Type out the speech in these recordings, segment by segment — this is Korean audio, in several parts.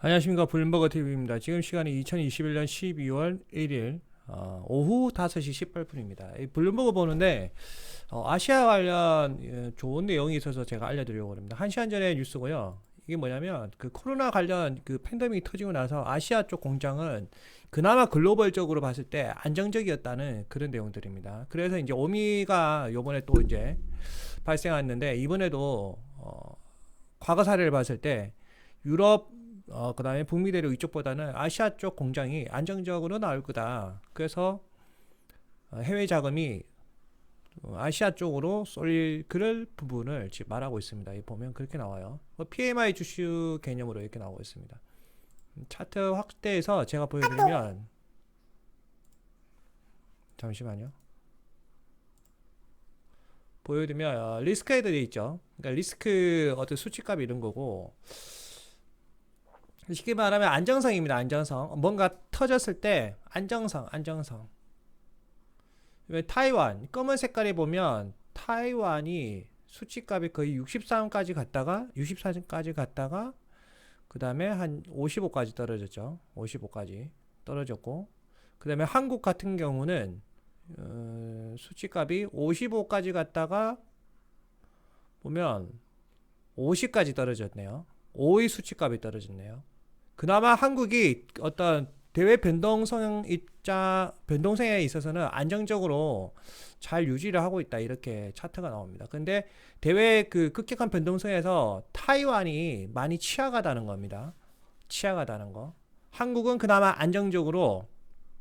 안녕하십니까 블룸버그 TV입니다. 지금 시간이 2021년 12월 1일 어, 오후 5시 18분입니다. 이 블룸버그 보는데 어, 아시아 관련 예, 좋은 내용이 있어서 제가 알려드리려고 합니다. 한 시간 전에 뉴스고요. 이게 뭐냐면 그 코로나 관련 그 팬데믹이 터지고 나서 아시아 쪽 공장은 그나마 글로벌적으로 봤을 때 안정적이었다는 그런 내용들입니다. 그래서 이제 오미가 요번에 또 이제 발생했는데 이번에도 어, 과거 사례를 봤을 때 유럽 어, 그 다음에 북미 대륙 이쪽보다는 아시아 쪽 공장이 안정적으로 나올 거다. 그래서 어, 해외 자금이 어, 아시아 쪽으로 쏠릴 그럴 부분을 지금 말하고 있습니다. 이 보면 그렇게 나와요. 뭐 PMI 주슈 개념으로 이렇게 나오고 있습니다. 음, 차트 확대해서 제가 보여드리면 잠시만요. 보여드리면 어, 리스크 헤드에 있죠. 그러니까 리스크 어떤 수치값 이런 거고 쉽게 말하면 안정성입니다. 안정성. 뭔가 터졌을 때 안정성, 안정성. 왜 타이완 검은 색깔에 보면 타이완이 수치값이 거의 63까지 갔다가 64까지 갔다가 그 다음에 한 55까지 떨어졌죠. 55까지 떨어졌고 그 다음에 한국 같은 경우는 어, 수치값이 55까지 갔다가 보면 50까지 떨어졌네요. 5위 수치값이 떨어졌네요. 그나마 한국이 어떤 대외 변동성 입자 변동성에 있어서는 안정적으로 잘 유지를 하고 있다 이렇게 차트가 나옵니다. 근데 대외 그 급격한 변동성에서 타이완이 많이 치아가다는 겁니다. 치아가다는 거. 한국은 그나마 안정적으로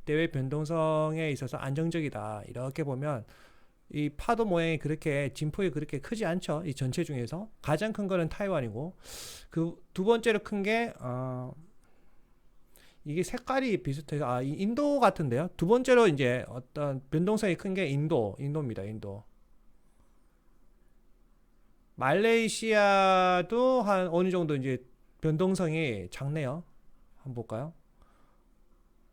대외 변동성에 있어서 안정적이다. 이렇게 보면 이 파도 모양이 그렇게 진폭이 그렇게 크지 않죠. 이 전체 중에서 가장 큰 거는 타이완이고 그 두 번째로 큰게 어, 이게 색깔이 비슷해서 아이 인도 같은데요. 두 번째로 이제 어떤 변동성이 큰 게 인도, 인도입니다. 인도. 말레이시아도 한 어느 정도 이제 변동성이 작네요. 한번 볼까요?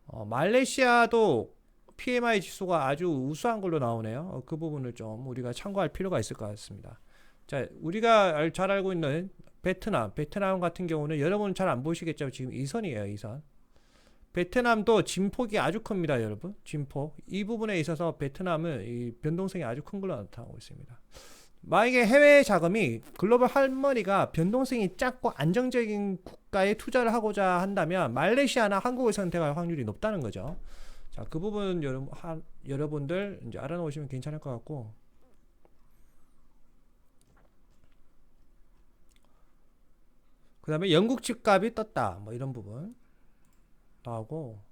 어, 말레이시아도 PMI 지수가 아주 우수한 걸로 나오네요. 어, 그 부분을 좀 우리가 참고할 필요가 있을 것 같습니다. 자, 우리가 알- 잘 알고 있는 베트남, 베트남 같은 경우는 여러분은 잘 안 보시겠죠? 지금 이 선이에요, 이 선. 베트남도 진폭이 아주 큽니다, 여러분. 진폭. 이 부분에 있어서 베트남은 이 변동성이 아주 큰 걸로 나타나고 있습니다. 만약에 해외 자금이 글로벌 할머니가 변동성이 작고 안정적인 국가에 투자를 하고자 한다면 말레이시아나 한국을 선택할 확률이 높다는 거죠. 자, 그 부분 여러분 하, 여러분들 이제 알아놓으시면 괜찮을 것 같고. 그 다음에 영국 집값이 떴다. 뭐 이런 부분. 나오고.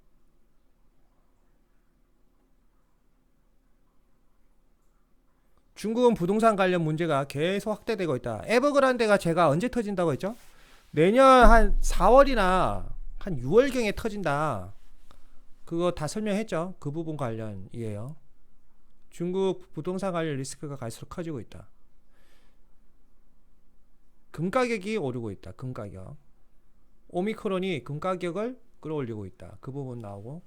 중국은 부동산 관련 문제가 계속 확대되고 있다. 에버그란데가 제가 언제 터진다고 했죠? 내년 한 4월이나 한 6월경에 터진다. 그거 다 설명했죠. 그 부분 관련이에요. 중국 부동산 관련 리스크가 갈수록 커지고 있다. 금 가격이 오르고 있다. 금 가격. 오미크론이 금 가격을 끌어올리고 있다. 그 부분 나오고.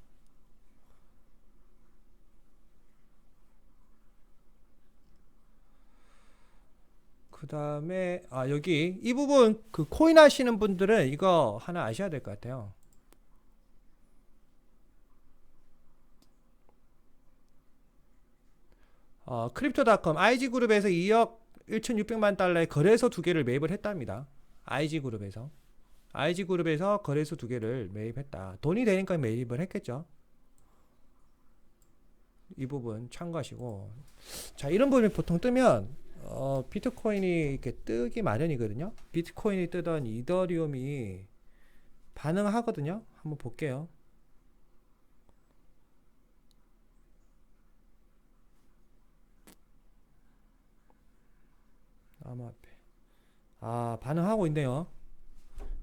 그 다음에 아 여기 이 부분 그 코인 하시는 분들은 이거 하나 아셔야 될 것 같아요. 어, 크립토닷컴 IG그룹에서 2억 1,600만 달러의 거래소 두 개를 매입을 했답니다. IG그룹에서 IG그룹에서 거래소 두 개를 매입했다. 돈이 되니까 매입을 했겠죠. 이 부분 참고하시고 자 이런 부분이 보통 뜨면 어, 비트코인이 이렇게 뜨기 마련이거든요. 비트코인이 뜨던 이더리움이 반응하거든요. 한번 볼게요. 암호화폐. 아, 반응하고 있네요.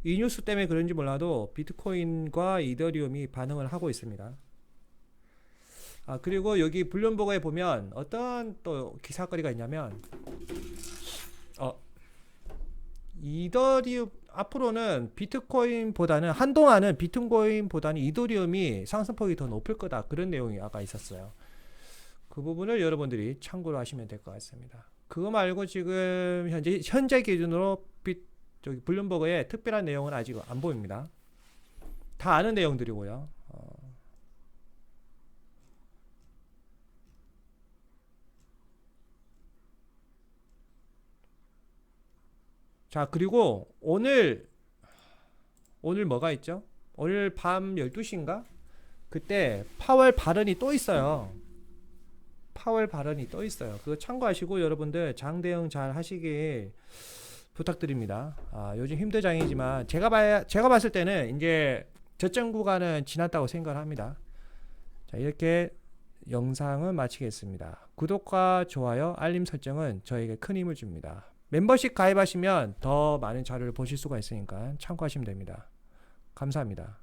이 뉴스 때문에 그런지 몰라도 비트코인과 이더리움이 반응을 하고 있습니다. 아, 그리고 여기 블룸버그에 보면 어떤 또 기사거리가 있냐면 어, 이더리움 앞으로는 비트코인보다는 한동안은 비트코인보다는 이더리움이 상승폭이 더 높을 거다. 그런 내용이 아까 있었어요. 그 부분을 여러분들이 참고로 하시면 될 것 같습니다. 그거 말고 지금 현재 현재 기준으로 비, 저기 블룸버그에 특별한 내용은 아직 안 보입니다. 다 아는 내용들이고요. 어. 자, 그리고 오늘 오늘 뭐가 있죠? 오늘 밤 12시인가? 그때 파월 발언이 또 있어요. 파월 발언이 또 있어요. 그거 참고하시고 여러분들 장 대응 잘 하시길 부탁드립니다. 아, 요즘 힘들장이지만 제가 봐 제가 봤을 때는 이제 저점 구간은 지났다고 생각을 합니다. 자, 이렇게 영상을 마치겠습니다. 구독과 좋아요, 알림 설정은 저에게 큰 힘을 줍니다. 멤버십 가입하시면 더 많은 자료를 보실 수가 있으니까 참고하시면 됩니다. 감사합니다.